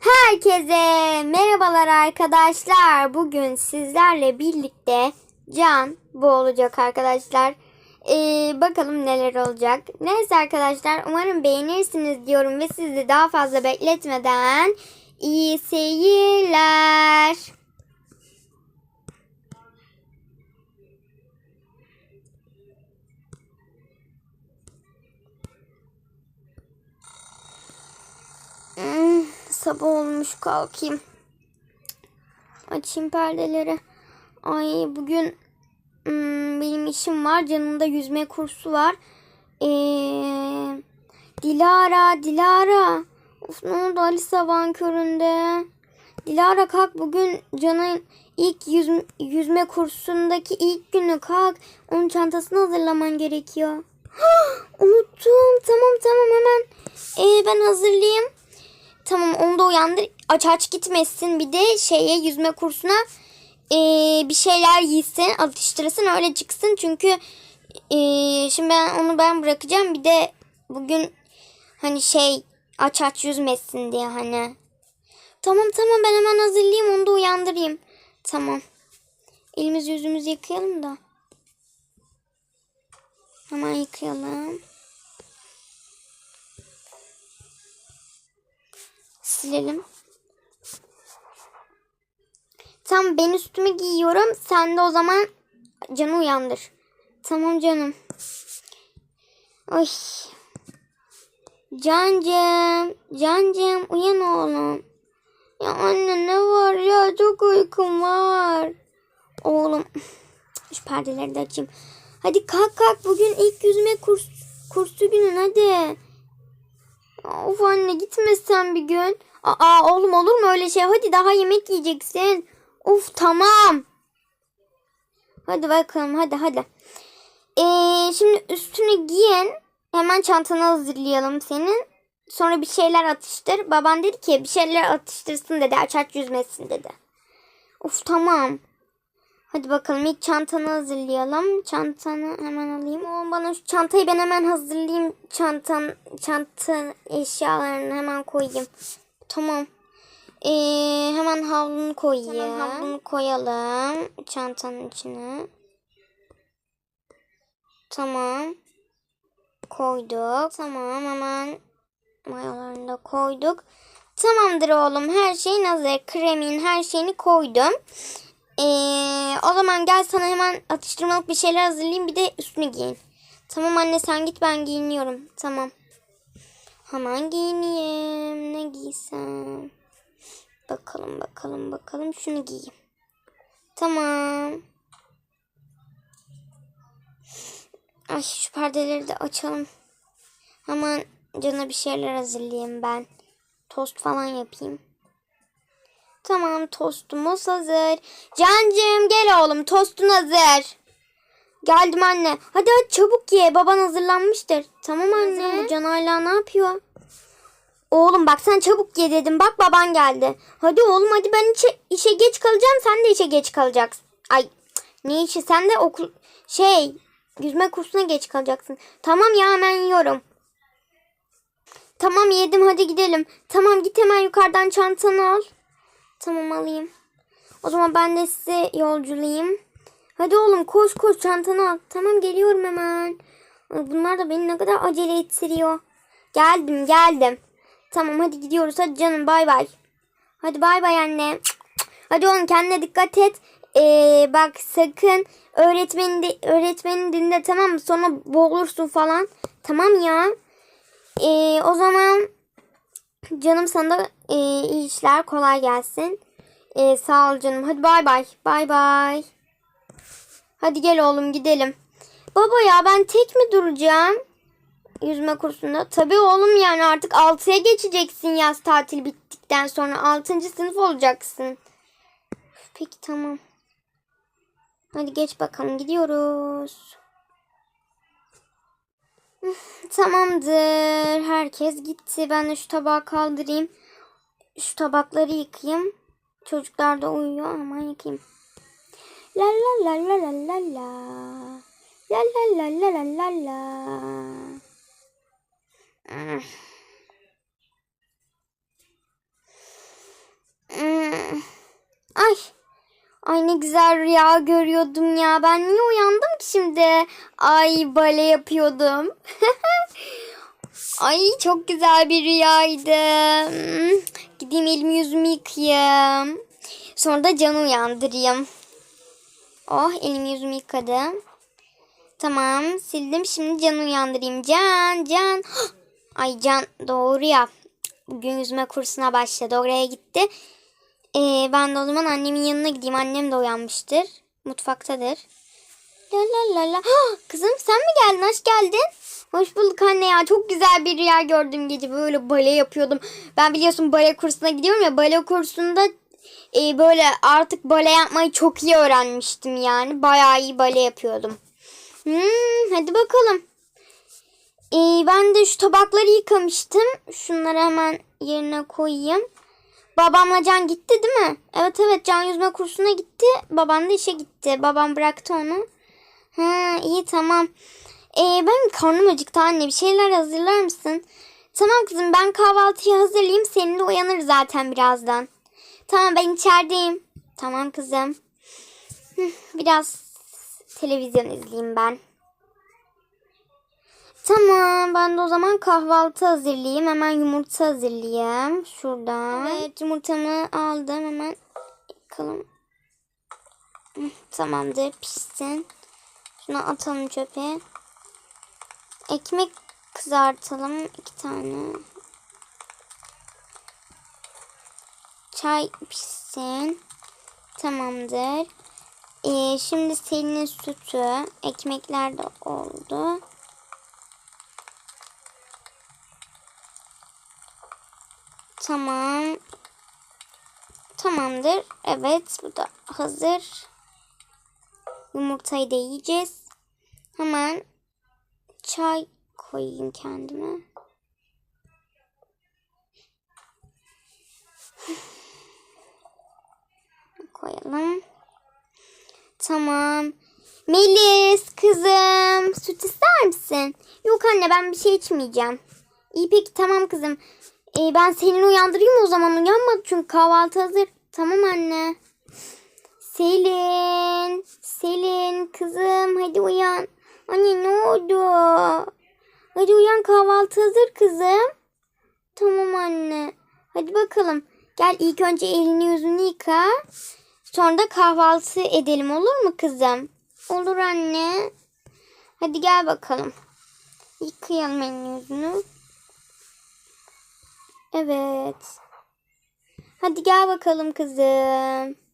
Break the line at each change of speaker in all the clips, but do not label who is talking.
Herkese merhabalar arkadaşlar. Bugün sizlerle birlikte Can bu olacak arkadaşlar. Ee, bakalım neler olacak. Neyse arkadaşlar umarım beğenirsiniz diyorum ve sizi daha fazla bekletmeden iyi seyirler. Hmm, sabah olmuş kalkayım. Açayım perdeleri. Ay bugün hmm, benim işim var. Canımda yüzme kursu var. Ee, Dilara, Dilara. Of ne oldu Ali sabahın köründe? Dilara kalk bugün Can'ın ilk yüz, yüzme kursundaki ilk günü kalk. Onun çantasını hazırlaman gerekiyor. Unuttum. Tamam tamam hemen ee, ben hazırlayayım. Tamam onu da uyandır. Aç aç gitmesin. Bir de şeye yüzme kursuna eee, bir şeyler giysin, atıştırsın öyle çıksın. Çünkü eee, şimdi ben onu ben bırakacağım. Bir de bugün hani şey aç aç yüzmesin diye hani. Tamam tamam ben hemen hazırlayayım onu da uyandırayım. Tamam. Elimizi yüzümüzü yıkayalım da. Hemen yıkayalım. Silelim. Tamam ben üstümü giyiyorum. Sen de o zaman Can'ı uyandır. Tamam canım. Ay. Cancım. Cancım uyan oğlum. Ya anne ne var ya çok uykum var. Oğlum. Şu perdeleri de açayım. Hadi kalk kalk bugün ilk yüzme kurs, kursu günün hadi. Of anne gitmesen bir gün. Aa oğlum olur mu öyle şey? Hadi daha yemek yiyeceksin. Of tamam. Hadi bakalım hadi hadi. Ee, şimdi üstünü giyin. Hemen çantanı hazırlayalım senin. Sonra bir şeyler atıştır. Baban dedi ki bir şeyler atıştırsın dedi. Aç aç yüzmesin dedi. Of tamam. Hadi bakalım ilk çantanı hazırlayalım. Çantanı hemen alayım. O bana şu çantayı ben hemen hazırlayayım. Çantan, çanta eşyalarını hemen koyayım. Tamam. Ee, hemen havlunu koyayım. Hemen havlunu koyalım çantanın içine. Tamam. Koyduk. Tamam hemen mayalarını da koyduk. Tamamdır oğlum her şeyin hazır. Kremin her şeyini koydum. Ee, o zaman gel sana hemen atıştırmalık bir şeyler hazırlayayım. Bir de üstünü giyin. Tamam anne sen git ben giyiniyorum. Tamam. Hemen giyineyim. Ne giysem? Bakalım bakalım bakalım. Şunu giyeyim. Tamam. Ay şu perdeleri de açalım. Hemen cana bir şeyler hazırlayayım ben. Tost falan yapayım. Tamam tostumuz hazır. Cancığım gel oğlum tostun hazır. Geldim anne. Hadi hadi çabuk ye. Baban hazırlanmıştır. Tamam anne. Bu Can hala ne yapıyor? Oğlum bak sen çabuk ye dedim. Bak baban geldi. Hadi oğlum hadi ben işe, işe geç kalacağım. Sen de işe geç kalacaksın. Ay ne işi? Sen de okul şey yüzme kursuna geç kalacaksın. Tamam ya hemen yiyorum. Tamam yedim hadi gidelim. Tamam git hemen yukarıdan çantanı al. Tamam alayım. O zaman ben de size yolculayayım. Hadi oğlum koş koş çantanı al. Tamam geliyorum hemen. Bunlar da beni ne kadar acele ettiriyor. Geldim geldim. Tamam hadi gidiyoruz. Hadi canım bay bay. Hadi bay bay anne. Hadi oğlum kendine dikkat et. Ee, bak sakın öğretmeni de, öğretmenin dinle tamam mı? Sonra boğulursun falan. Tamam ya. Ee, o zaman canım sana da e, işler kolay gelsin. Ee, sağ ol canım. Hadi bay bay. Bay bay. Hadi gel oğlum gidelim. Baba ya ben tek mi duracağım? Yüzme kursunda. Tabii oğlum yani artık 6'ya geçeceksin yaz tatil bittikten sonra. 6. sınıf olacaksın. Peki tamam. Hadi geç bakalım gidiyoruz. Tamamdır. Herkes gitti. Ben de şu tabağı kaldırayım şu tabakları yıkayayım. Çocuklar da uyuyor ama yıkayayım. La la la la la la la. La la la la la la la. Ah. Ah. Ay. Ay ne güzel rüya görüyordum ya. Ben niye uyandım ki şimdi? Ay bale yapıyordum. Ay çok güzel bir rüyaydı. Hmm, Gideyim elimi yüzümü yıkayayım. Sonra da Can'ı uyandırayım. Oh elimi yüzümü yıkadım. Tamam sildim. Şimdi Can'ı uyandırayım. Can, Can. Ay Can doğru ya. Bugün yüzme kursuna başladı. Oraya gitti. Ee, ben de o zaman annemin yanına gideyim. Annem de uyanmıştır. Mutfaktadır. La la la la. Hah, Kızım sen mi geldin? Hoş geldin. Hoş bulduk anne ya. Çok güzel bir rüya gördüm gece. Böyle bale yapıyordum. Ben biliyorsun bale kursuna gidiyorum ya. Bale kursunda e, böyle artık bale yapmayı çok iyi öğrenmiştim yani. Bayağı iyi bale yapıyordum. Hmm, hadi bakalım. Ee, ben de şu tabakları yıkamıştım. Şunları hemen yerine koyayım. Babamla Can gitti değil mi? Evet evet Can yüzme kursuna gitti. Babam da işe gitti. Babam bıraktı onu. Ha iyi tamam. Ee, benim karnım acıktı anne. Bir şeyler hazırlar mısın? Tamam kızım ben kahvaltıyı hazırlayayım. Senin de uyanır zaten birazdan. Tamam ben içerideyim. Tamam kızım. Biraz televizyon izleyeyim ben. Tamam ben de o zaman kahvaltı hazırlayayım. Hemen yumurta hazırlayayım. Şuradan. Evet yumurtamı aldım. Hemen yıkalım. Tamamdır pişsin. Şunu atalım çöpe. Ekmek kızartalım. iki tane. Çay pişsin. Tamamdır. Ee, şimdi Selin'in sütü. Ekmekler de oldu. Tamam. Tamamdır. Evet bu da hazır. Yumurtayı da yiyeceğiz. Hemen çay koyayım kendime. Koyalım. Tamam. Melis kızım süt ister misin? Yok anne ben bir şey içmeyeceğim. İyi peki tamam kızım. Ee, ben seni uyandırayım o zaman uyanmadı çünkü kahvaltı hazır. Tamam anne. Selin, Selin kızım hadi uyan. Anne ne oldu? Hadi uyan kahvaltı hazır kızım. Tamam anne. Hadi bakalım. Gel ilk önce elini yüzünü yıka. Sonra da kahvaltı edelim olur mu kızım? Olur anne. Hadi gel bakalım. Yıkayalım elini yüzünü. Evet. Hadi gel bakalım kızım.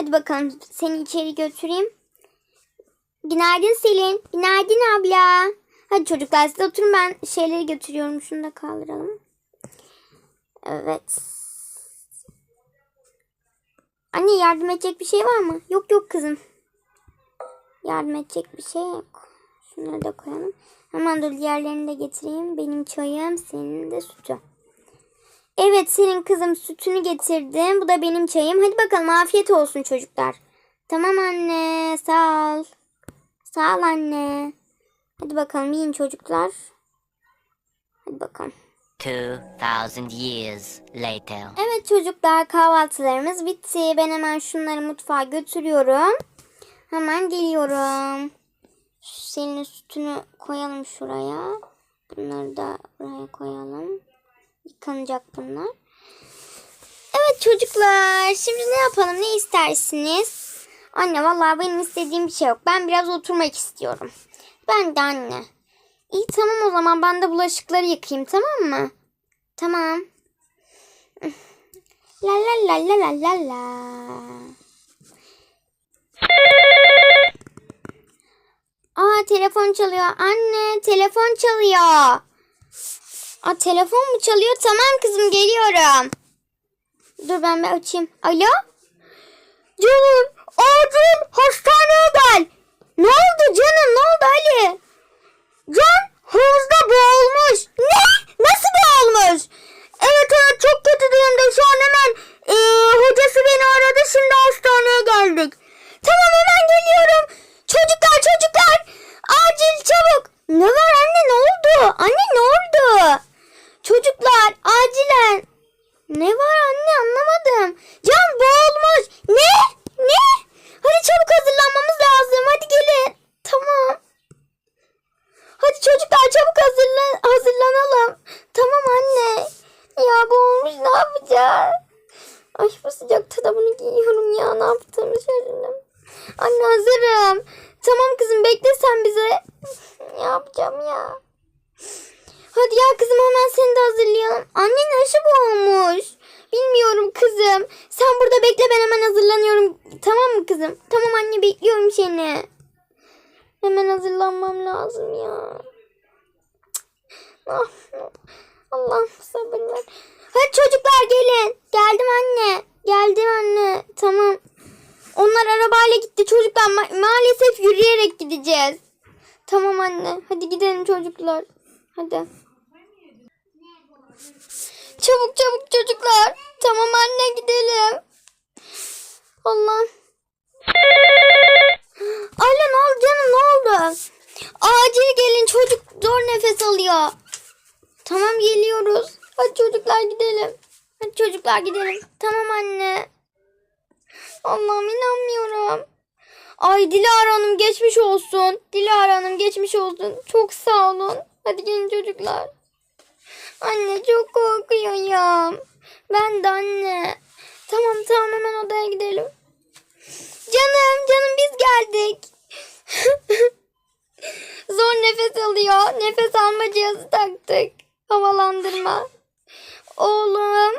Hadi bakalım seni içeri götüreyim. Günaydın Selin. Günaydın abla. Hadi çocuklar siz oturun ben şeyleri götürüyorum. Şunu da kaldıralım. Evet. Anne yardım edecek bir şey var mı? Yok yok kızım. Yardım edecek bir şey yok. Şunları da koyalım. Hemen dur diğerlerini de getireyim. Benim çayım, senin de sütü. Evet senin kızım sütünü getirdim. Bu da benim çayım. Hadi bakalım afiyet olsun çocuklar. Tamam anne sağ ol. Sağ ol anne. Hadi bakalım yiyin çocuklar. Hadi bakalım.
2,000 years later.
Evet çocuklar kahvaltılarımız bitti. Ben hemen şunları mutfağa götürüyorum. Hemen geliyorum. Senin sütünü koyalım şuraya. Bunları da buraya koyalım. Yıkanacak bunlar. Evet çocuklar şimdi ne yapalım ne istersiniz? Anne vallahi benim istediğim bir şey yok. Ben biraz oturmak istiyorum. Ben de anne. İyi tamam o zaman ben de bulaşıkları yıkayayım tamam mı? Tamam. La la la la la la la. Aa telefon çalıyor. Anne telefon çalıyor. Aa telefon mu çalıyor? Tamam kızım geliyorum. Dur ben bir açayım. Alo? Canım acil hastaneye gel. Ne oldu canım ne oldu Ali? Can havuzda boğulmuş. Ne? Nasıl boğulmuş? Evet evet çok kötü durumda şu an hemen eee, hocası beni aradı şimdi hastaneye geldik. Tamam hemen geliyorum. Çocuklar çocuklar acil çabuk. Ne var anne ne oldu? Anne ne oldu? Çocuklar acilen. Ne var anne anlamadım. Can boğulmuş. Ne? Yapacağız? Ay bu sıcakta da bunu giyiyorum ya. Ne yaptığımı şaşırdım. Anne hazırım. Tamam kızım bekle sen bize. Ne yapacağım ya? Hadi ya kızım hemen seni de hazırlayalım. Annen aşı olmuş. Bilmiyorum kızım. Sen burada bekle ben hemen hazırlanıyorum. Tamam mı kızım? Tamam anne bekliyorum seni. Hemen hazırlanmam lazım ya. Ah, Allah'ım sabır ver. Hadi çocuklar gelin. Geldim anne. Geldim anne. Tamam. Onlar arabayla gitti çocuklar. Ma- maalesef yürüyerek gideceğiz. Tamam anne. Hadi gidelim çocuklar. Hadi. Çabuk çabuk çocuklar. Tamam anne gidelim. Allah. Ayla ne oldu canım ne oldu? Acil gelin çocuk zor nefes alıyor. Tamam geliyoruz. Hadi çocuklar gidelim. Hadi çocuklar gidelim. Tamam anne. Allah'ım inanmıyorum. Ay Dilara Hanım geçmiş olsun. Dilara Hanım geçmiş olsun. Çok sağ olun. Hadi gelin çocuklar. Anne çok korkuyorum. Ben de anne. Tamam tamam hemen odaya gidelim. Canım canım biz geldik. Zor nefes alıyor. Nefes alma cihazı taktık. Havalandırma. Oğlum.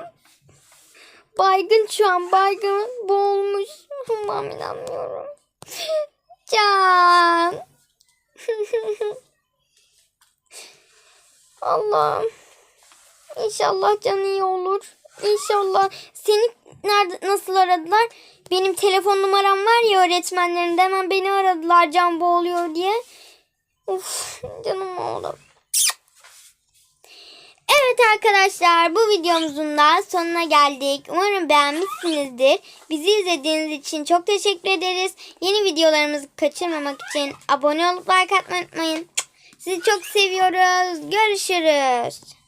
Baygın şu an baygın. Boğulmuş. Allah'ım inanmıyorum. Can. Allah'ım. İnşallah can iyi olur. İnşallah. Seni nerede nasıl aradılar? Benim telefon numaram var ya öğretmenlerinde hemen beni aradılar can boğuluyor diye. Uf canım oğlum. Evet arkadaşlar bu videomuzun da sonuna geldik. Umarım beğenmişsinizdir. Bizi izlediğiniz için çok teşekkür ederiz. Yeni videolarımızı kaçırmamak için abone olup like atmayı unutmayın. Sizi çok seviyoruz. Görüşürüz.